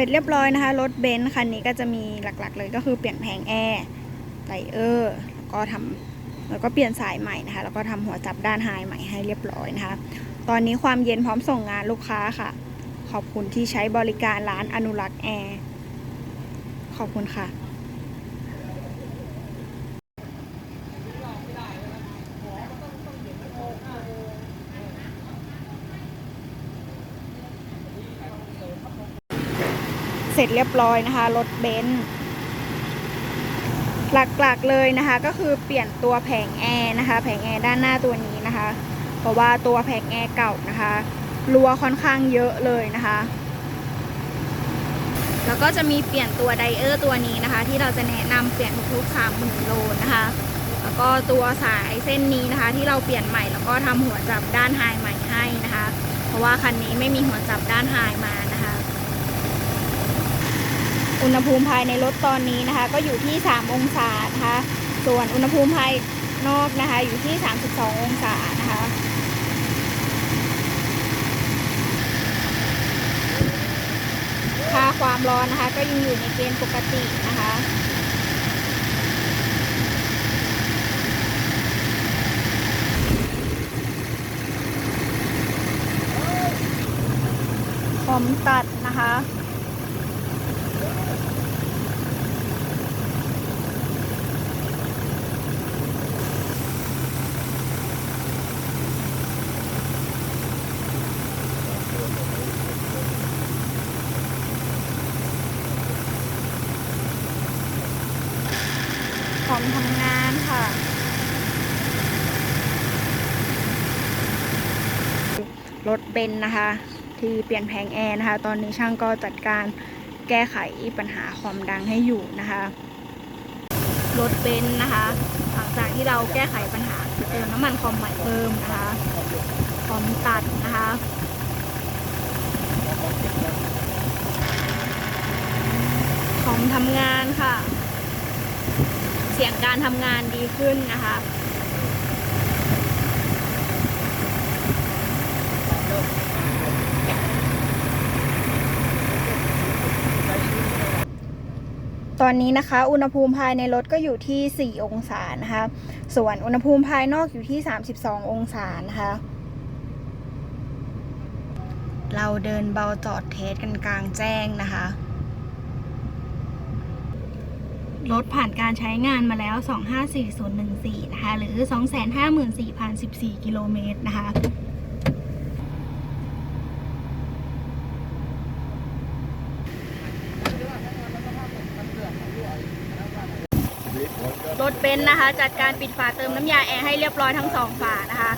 ร็จเรียบร้อยนะคะ รถเบนซ์คันนี้ก็จะมีหลักๆ เลยก็คือเปลี่ยนแผงแอร์ไลเออร์แล้วก็ทำแล้วก็เปลี่ยนสายใหม่นะคะ แล้วก็ทำหัวจับด้านไฮใหม่ให้เรียบร้อยนะคะ ตอนนี้ความเย็นพร้อมส่งงานลูกค้าค่ะ ขอบคุณที่ใช้บริการร้านอนุรักษ์แอร์ขอบคุณค่ะ ร็จเรียบร้อยนะคะ รถเบนซ์หลักๆเลยนะคะ ก็คือเปลี่ยนตัวแผงแอร์นะคะ แผงแอร์ด้านหน้าตัวนี้นะคะ เพราะว่าตัวแผงแอร์เก่านะคะรัวค่อนข้างเยอะเลยนะคะ แล้วก็จะมีเปลี่ยนตัวไดเออร์ตัวนี้นะคะ ที่เราจะแนะนำเปลี่ยนทุกๆ3 0 0 0 0โลนะคะ แล้วก็ตัวสายเส้นนี้นะคะ ที่เราเปลี่ยนใหม่แล้วก็ทำหัวจับด้านไฮใหม่ให้นะคะ เพราะว่าคันนี้ไม่มีหัวจับด้านไฮมานะคะ อุณหภูมิภายในรถตอนนี้นะคะ ก็อยู่ที่ 3 องศานะคะส่วนอุณหภูมิภายนอกนะคะ อยู่ที่ 32 องศานะคะค่าความร้อนนะคะ ก็ยังอยู่ในเกณฑ์ปกตินะคะคอมตัดนะคะ พร้อมทำงานค่ะ รถเบนนะคะ ที่เปลี่ยนแผงแอร์นะคะ ตอนนี้ช่างก็จัดการแก้ไขปัญหาความดังให้อยู่นะคะรถเบนนะคะหลังจากที่เราแก้ไขปัญหาเติมน้ำมันคอมใหม่เพิ่มนะคะคอมตัดนะคะคอมทำงานค่ะ เสียงการทำงานดีขึ้นนะคะ ตอนนี้นะคะ อุณหภูมิภายในรถก็อยู่ที่ 4 องศานะคะ ส่วนอุณหภูมิภายนอกอยู่ที่ 32 องศานะคะ เราเดินเบาจอดเทสกันกลางแจ้งนะคะ รถผ่านการใช้งานมาแล้ว 254014 นะคะ หรือ 254,014 กิโลเมตรนะคะ เบนซ์นะคะ จัดการปิดฝาเติมน้ำยาแอร์ให้เรียบร้อยทั้งสองฝานะคะ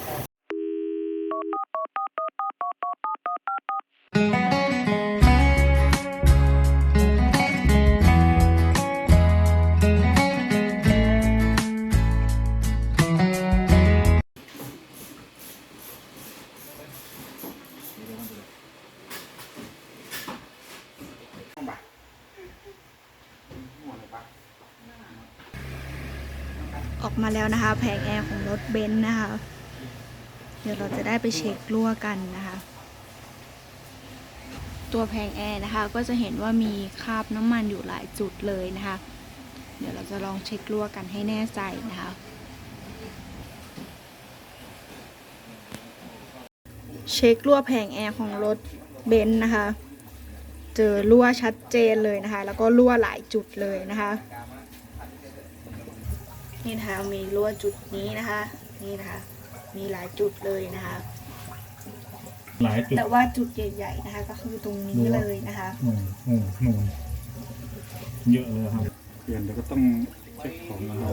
ออกมาแล้วนะคะ แผงแอร์ของรถเบนซ์นะคะ เดี๋ยวเราจะได้ไปเช็ครั่วกันนะคะ ตัวแผงแอร์นะคะ ก็จะเห็นว่ามีคราบน้ำมันอยู่หลายจุดเลยนะคะ เดี๋ยวเราจะลองเช็ครั่วกันให้แน่ใจนะคะเช็ครั่วแผงแอร์ของรถเบนซ์นะคะ เจอรั่วชัดเจนเลยนะคะ แล้วก็รั่วหลายจุดเลยนะคะ นี่นะคะมีรั่วจุดนี้นะคะ นี่นะคะ มีหลายจุดเลยนะคะ หลายจุดแต่ว่าจุดใหญ่ๆนะคะ ก็คือตรงนี้เลยนะคะอืมอืมนู่นเยอะเลยครับเปลี่ยนแล้วก็ต้องเช็คของนะครับ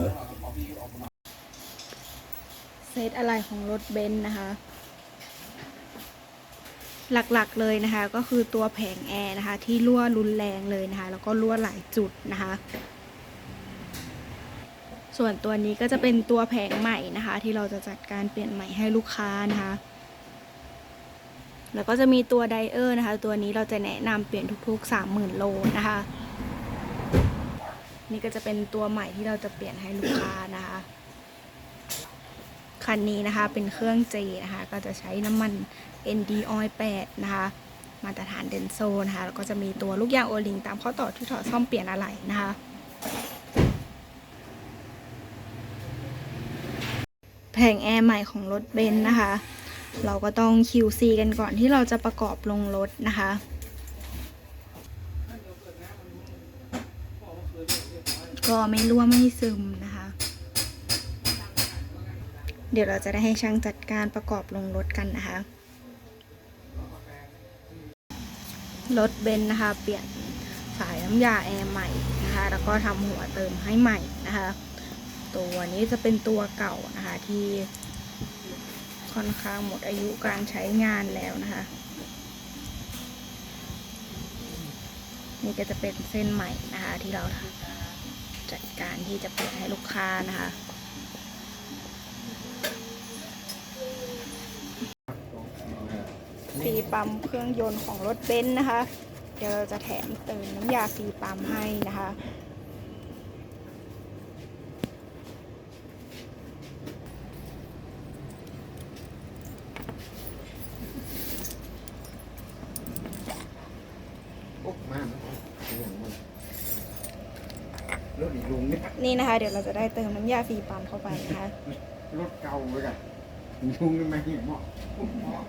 เซตอะไรของรถเบนซ์นะคะ หลักๆเลยนะคะ ก็คือตัวแผงแอร์นะคะ ที่รั่วรุนแรงเลยนะคะ แล้วก็รั่วหลายจุดนะคะ ส่วนตัวนี้ก็จะเป็นตัวแผงใหม่นะคะ ที่เราจะจัดการเปลี่ยนใหม่ให้ลูกค้านะคะ แล้วก็จะมีตัวไดเออร์นะคะ ตัวนี้เราจะแนะนำเปลี่ยนทุก ๆ 30,000 โลนะคะ นี่ก็จะเป็นตัวใหม่ที่เราจะเปลี่ยนให้ลูกค้านะคะคันนี้นะคะเป็นเครื่อง J นะคะ ก็จะใช้น้ำมัน ND Oil 8 นะคะ มาตรฐานเดนโซนะคะ แล้วก็จะมีตัวลูกยางโอลิงตามข้อต่อที่ถอดซ่อมเปลี่ยนอะไหล่นะคะ ผงแอร์ใหม่ของรถเบนซ์นะคะ เราก็ต้อง QC กันก่อนที่เราจะประกอบลงรถนะคะก็ไม่รั่วไม่ซึมนะคะ เดี๋ยวเราจะได้ให้ช่างจัดการประกอบลงรถกันนะคะ รถเบนซ์นะคะ เปลี่ยนสายน้ำยาแอร์ใหม่นะคะ แล้วก็ทำหัวเติมให้ใหม่นะคะ ตัวนี้จะเป็นตัวเก่านะคะที่ค่อนข้างหมดอายุการใช้งานแล้วนะคะ นี่ก็จะเป็นเส้นใหม่นะคะที่เราจัดการที่จะเปลี่ยนให้ลูกค้านะคะฟีปั๊มเครื่องยนต์ของรถเบนซ์นะคะ เดี๋ยวเราจะแถมเติมน้ำยาฟีปั๊มให้นะคะ โอ้มาก รถอีกลุงเนี่ยนี่นะคะ เดี๋ยวเราจะได้เติมน้ำยาฟรีปั๊มเข้าไปนะคะ รถเก่าเลยกันลุงนี่ไม่เห็นเหมาะเหมาะ